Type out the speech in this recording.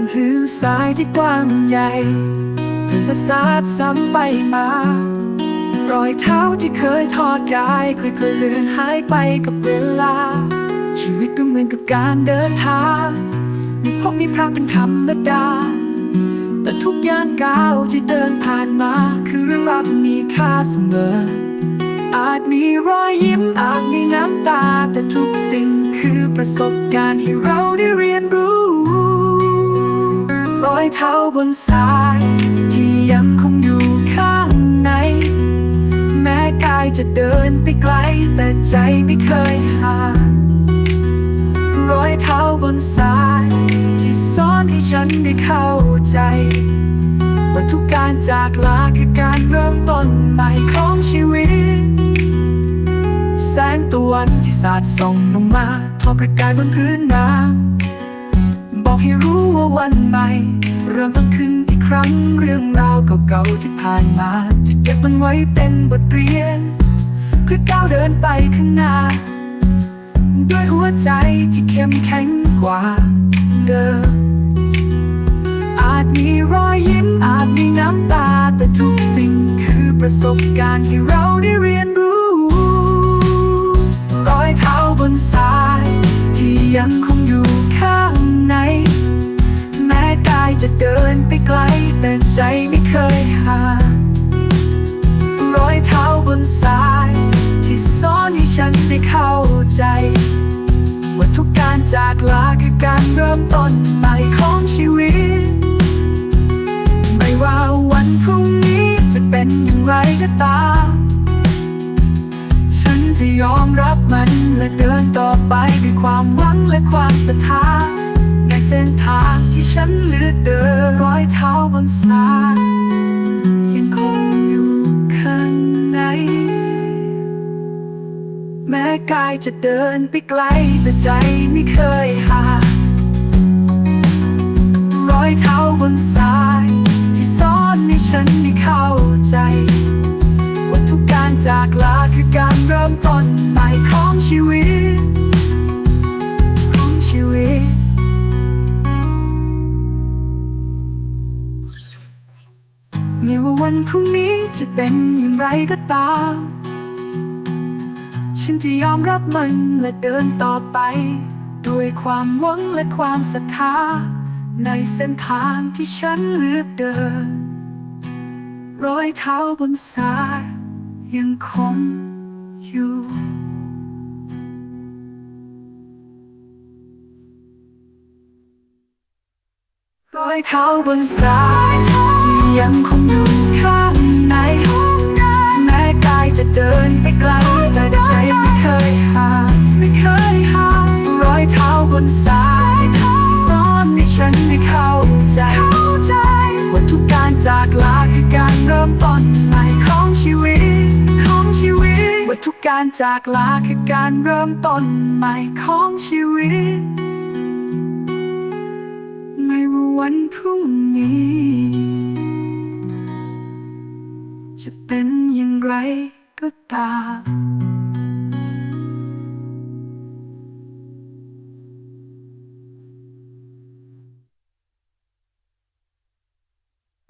นพื้นทรายที่กว้างใหญ่เพื่อสะสาดซ้ำไปมา รอยเท้าที่เคยทอดกายค่อยๆเลือนหายไปกับเวลา ชีวิตก็เหมือนกับการเดินทาง มีพบมีพรางเป็นธรรมดา แต่ทุกย่างก้าวที่เดินผ่านมา คือเรื่องราวที่มีค่าเสมอ อาจมีรอยยิ้มอาจมีน้ำตา แต่ทุกสิ่งคือประสบการณ์ให้เราได้เรียนรู้ อยเท้าบนทราย ที่ยังคงอยู่ข้างใน แม้กายจะเดินไปไกล แต่ใจไม่เคยห่างรอยเท้าบนทราย ที่สอนให้ฉันได้เข้าใจว่าทุกการจากลาคือการเริ่มต้นใหม่ของชีวิต แสงตะวันที่สาดส่องลงมา ทอประกายบนพื้นน้ำบอกให้รู้ว่าวันใหม่ ริ่มต้นขึ้นอีกครั้ง เรื่องราวเก่าๆที่ผ่านมา จะเก็บมันไว้เป็นบทเรียน เพื่อก้าวเดินไปข้างหน้า ด้วยหัวใจที่เข้มแข็งกว่าเดิม อาจมีรอยยิ้มอาจมีน้ำตาแต่ทุกสิ่งคือประสบการณ์ให้เราได้เรียน จากลาคือการเริ่มต้นใหม่ของชีวิต ไม่ว่าวันพรุ่งนี้จะเป็นอย่างไรก็ตาม ฉันจะยอมรับมันและเดินต่อไปด้วยความหวังและความศรัทธาในเส้นทางที่ฉันเลือกเดินร้อยเท้าบนทราย กายจะเดินไปไกล แต่ใจไม่เคยห่างรอยเท้าบนทราย ที่สอนให้ฉันได้เข้าใจ ว่าทุกการจากลาคือการเริ่มต้นใหม่ของชีวิตของชีวิตไม่ว่าวันพรุ่งนี้จะเป็นอย่างไรก็ตาม ฉันจะยอมรับมันและเดินต่อไป ด้วยความหวังและความศรัทธา ในเส้นทางที่ฉันเลือกเดิน รอยเท้าบนทราย ยังคงอยู่รอยเท้าบนทรายที่ยังคงอยู่ เริ่มต้นใหม่ของชีวิต ของชีวิต ว่าทุกการจากลาคือการเริ่มต้นใหม่ของชีวิต ไม่ว่าวันพรุ่งนี้ จะเป็นอย่างไรก็ตาม